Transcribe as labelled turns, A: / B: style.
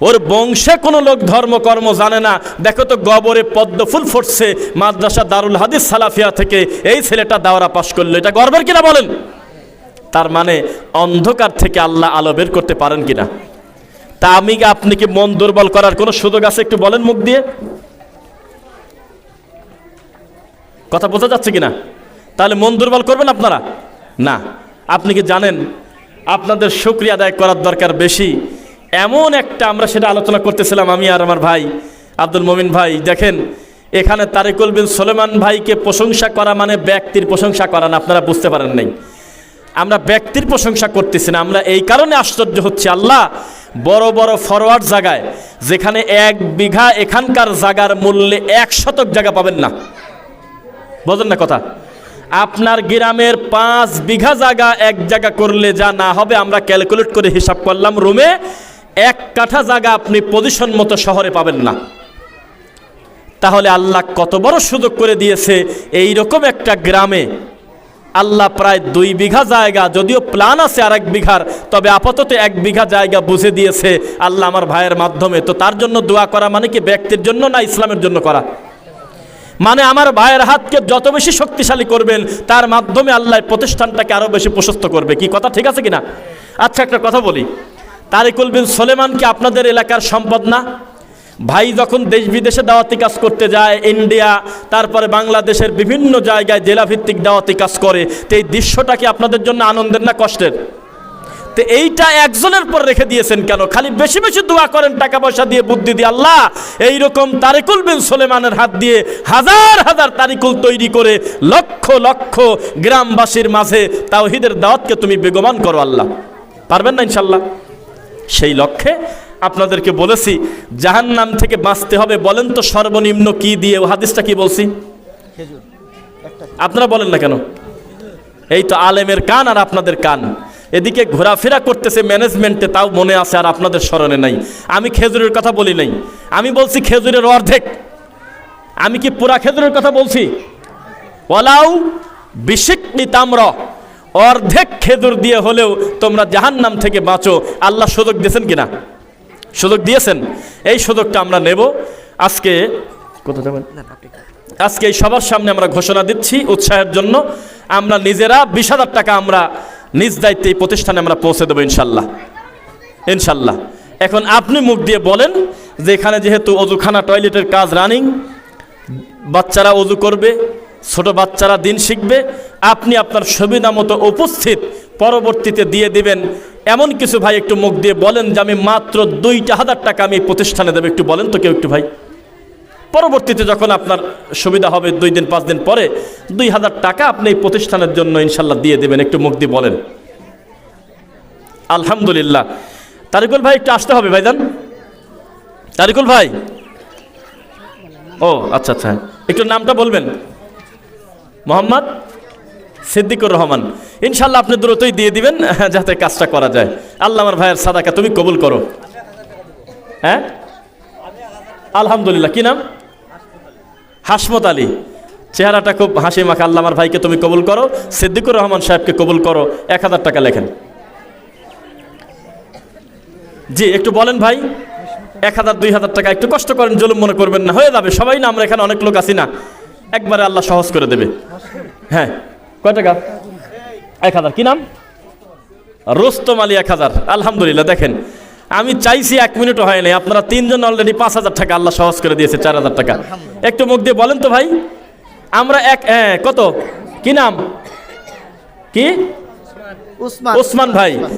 A: ওর বংশে কোনো লোক ধর্মকর্ম জানে না। দেখো তো গবরে পদ্ম ফুল ফুটছে মাদ্রাসা দারুল হাদিস সালাফিয়া থেকে। এই ছেলেটা দাওরা পাশ করল। এটা গর্বের কিনা বলেন? তার মানে অন্ধকার থেকে আল্লাহ আলো বের করতে পারেন কিনা? তা আমি আপনি কি মন দুর্বল করার কোনো সুযোগ আছে একটু বলেন মুখ দিয়ে? কথা বোঝা যাচ্ছে কিনা? তাহলে মন দুর্বল করবেন আপনারা? না। আপনি কি জানেন আপনাদের শুক্রিয়া আদায় করার দরকার বেশি? এমন একটা আমরা সেটা আলোচনা করতেছিলাম আমি আর আমার ভাই আব্দুল মমিন ভাই। দেখেন, এখানে তারিকুল বিন সোলেমান ভাইকে প্রশংসা করা মানে ব্যক্তির প্রশংসা করা না, আপনারা বুঝতে পারেন নাই। আমরা ব্যক্তির প্রশংসা করতেছি না, আমরা এই কারণে আশ্চর্য হচ্ছে। আল্লাহ বড় বড় ফরওয়ার্ড জায়গায়, যেখানে এক বিঘা এখানকার জায়গার মূল্যে এক শতক জায়গা পাবেন না। বোঝেন না কথা? আপনার গ্রামের পাঁচ বিঘা জায়গা এক জায়গা করলে যা না হবে, আমরা ক্যালকুলেট করে হিসাব করলাম, রুমে এক কাঠা জায়গা আপনি পজিশন মতো শহরে পাবেন না। তাহলে আল্লাহ কত বড় সুযোগ করে দিয়েছে এই রকম একটা গ্রামে। আল্লাহ প্রায় দুই বিঘা জায়গা, যদিও প্ল্যান আছে আর এক বিঘার, তবে আপাতত এক বিঘা জায়গা বুঝে দিয়েছে আল্লাহ আমার ভাইয়ের মাধ্যমে। তো তার জন্য দোয়া করা মানে কি ব্যক্তির জন্য না ইসলামের জন্য করা? মানে আমার ভাইয়ের হাতকে যত বেশি শক্তিশালী করবেন, তার মাধ্যমে আল্লাহ প্রতিষ্ঠানটাকে আরও বেশি প্রশস্ত করবে। কি কথা ঠিক আছে কিনা? আচ্ছা একটা কথা বলি। তারিকুল বিন সোলেমান কি আপনাদের এলাকার সম্পদ না? ভাই যখন দেশ বিদেশে দাওয়াতি কাজ করতে যায়, ইন্ডিয়া, তারপরে বাংলাদেশের বিভিন্ন জায়গায় জেলাভিত্তিক দাওয়াতি কাজ করে, তো এই দৃশ্যটা কি আপনাদের জন্য আনন্দের না কষ্টের? তো এইটা একজনের পর রেখে দিয়েছেন কেন? খালি বেশি বেশি দোয়া করেন, টাকা পয়সা দিয়ে, বুদ্ধি দিয়ে, আল্লাহ, এইরকম তারিকুল বিন সোলেমানের হাত দিয়ে হাজার হাজার তারিকুল তৈরি করে লক্ষ লক্ষ গ্রামবাসীর মাঝে তাওহিদের দাওয়াতকে তুমি বেগমান করো, আল্লাহ। পারবেন না ইনশাল্লাহ সেই লক্ষ্যে আপনাদেরকে বলেছি জাহান নাম থেকে বাঁচতে হবে। বলেন তো সর্বনিম্ন কি দিয়ে ও হাদিসটা কি বলছি? আপনারা বলেন না কেন? এই তো আলেমের কান আর আপনাদের কান। এদিকে ঘোরাফেরা করতেছে ম্যানেজমেন্টে তাও মনে আছে আর আপনাদের স্মরণে নাই। আমি খেজুরের কথা বলি নাই। আমি বলছি খেজুরের অর্ধেক। আমি কি পুরা খেজুরের কথা বলছি? ওলাও বিশিকনি তাম্র। অর্ধেক খেজুর দিয়ে হলেও তোমরা জাহান্নাম থেকে বাঁচো। আল্লাহ সুযোগ দিয়েছেন কিনা? সুযোগ দিয়েছেন। এই সুযোগটা আমরা নেব। আজকে যাবেন? আজকে এই সবার সামনে আমরা ঘোষণা দিচ্ছি উৎসাহের জন্য। আমরা নিজেরা বিশ হাজার টাকা আমরা নিজ দায়িত্বে এই প্রতিষ্ঠানে আমরা পৌঁছে দেবো ইনশাল্লাহ। ইনশাল্লাহ। এখন আপনি মুখ দিয়ে বলেন যে এখানে যেহেতু অজুখানা টয়লেটের কাজ রানিং বাচ্চারা অজু করবে ছোট বাচ্চারা দিন শিখবে, আপনি আপনার সুবিধা মতো উপস্থিত পরবর্তীতে দিয়ে দিবেন। এমন কিছু ভাই একটু মুখ দিয়ে বলেন যে, আমি মাত্র দুইটা হাজার টাকা আমি প্রতিষ্ঠানে দেবো। একটু বলেন তো কেউ একটু ভাই। পরবর্তীতে যখন আপনার সুবিধা হবে দুই দিন, পাঁচ দিন পরে, দুই হাজার টাকা আপনি এই প্রতিষ্ঠানের জন্য ইনশাল্লাহ দিয়ে দেবেন। একটু মুখ দিয়ে বলেন। আলহামদুলিল্লাহ। তারিকুল ভাই, একটু আসতে হবে ভাই ভাইজান। তারিকুল ভাই। ও আচ্ছা আচ্ছা। একটু নামটা বলবেন। মোহাম্মদ সিদ্দিকুর রহমান। ইনশাল্লাহ আপনি দ্রুতই দিয়ে দিবেন, যাতে কাজটা করা যায়। আল্লাহ আমার ভাইয়ের সাদাকা তুমি কবুল করো। হ্যাঁ? আলহামদুলিল্লাহ। কি নাম? হাসমত আলী। চেহারাটা খুব হাসি মাখা। আল্লাহ আমার ভাইকে তুমি কবুল করো। সিদ্দিকুর রহমান সাহেবকে কবুল করো। এক হাজার টাকা লেখেন। জি, একটু বলেন ভাই। এক হাজার, দুই হাজার টাকা। একটু কষ্ট করেন, জুলুম মনে করবেন না। হয়ে যাবে। সবাই না, আমরা এখানে অনেক লোক আছি না। একবারে আল্লাহ সহজ করে দেবে। হ্যাঁ কয় টাকা? এক হাজার। কি নাম? রোস্তম আলী এক হাজার। আলহামদুলিল্লাহ দেখেন আমি চাইছি এক মিনিটও হয় নাই। আপনারা তিনজন অলরেডি পাঁচ হাজার টাকা আল্লাহ সহজ করে দিয়েছে চার হাজার টাকা। একটু মুখ দিয়ে বলেন তো ভাই। আমরা এক হ্যাঁ কত? কি নাম? কি?
B: উসমান।
A: ওসমান ভাই।